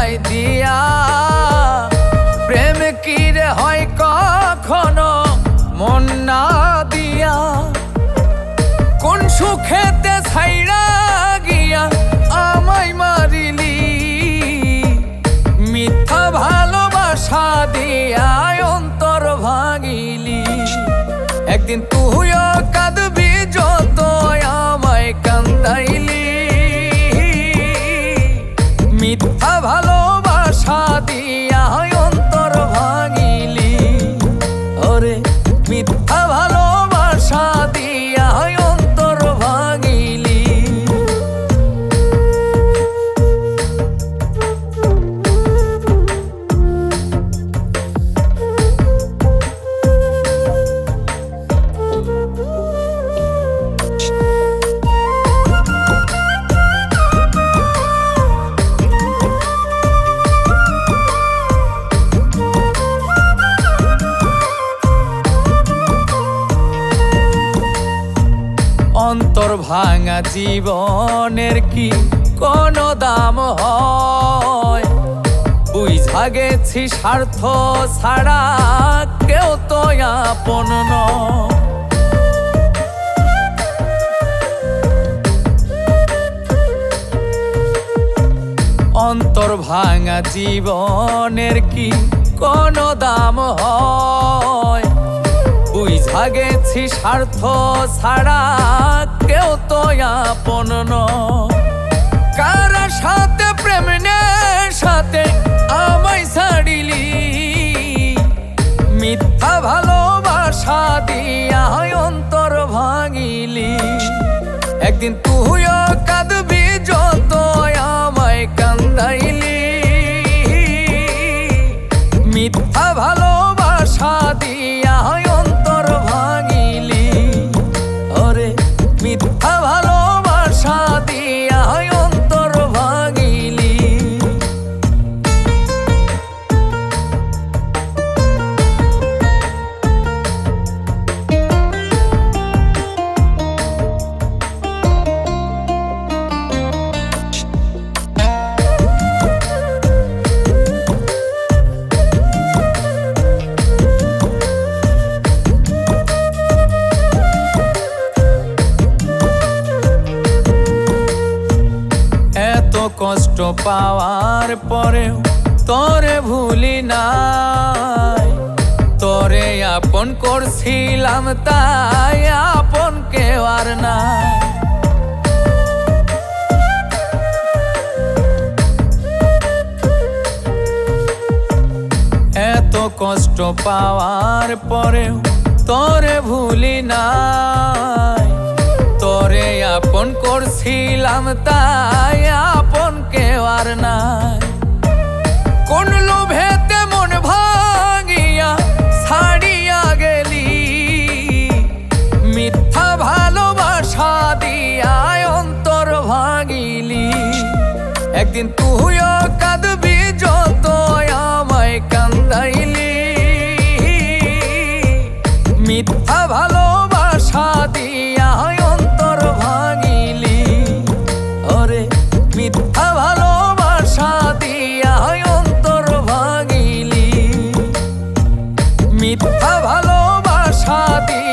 ভাই দিয়া। প্রেম কি রে হয় কখনো মন না দিয়া? কোন সুখেতে ছাইরা গিয়া আমায় মারিলি? মিথ্যা ভালোবাসা দিয়া অন্তর ভাঙিলি। একদিন তুইও কাঁদবি যত আমায় কান্দাইলি। মিথ্যা ভালোবাসা দিয়া ভাঙা জীবনের কি কোনো দাম হয়? বুঝা গেছি স্বার্থ ছাড়া কেউ তো আপন অন্তর ভাঙা জীবনের কি কোনো দাম হয়? বুঝা গেছি স্বার্থ ছাড়া, কেউ তো আপন। কারা সাথে প্রেম সাথে আমায় ছাড়িলি মিথ্যা ভালোবাসা দিয়া অন্তর ভাঙিলি একদিন তুইও কাঁদবি কষ্ট পাওয়ার পরেও তোরে ভুলি নাই। তোরে আপন করছিলাম, তাই আপন কেউ আর নাই। এত কষ্ট পাওয়ার পরেও তোরে ভুলি নাই। আপন করছিলাম, তাই আপন কেউ আর নাই। কোন লোভেতে মন ভাঙিয়া ছাড়িয়া গেলি। মিথ্যা ভালোবাসা দিয়া অন্তর ভাঙিলি একদিন তুইও কাঁদবি ভালোবাসা দিয়া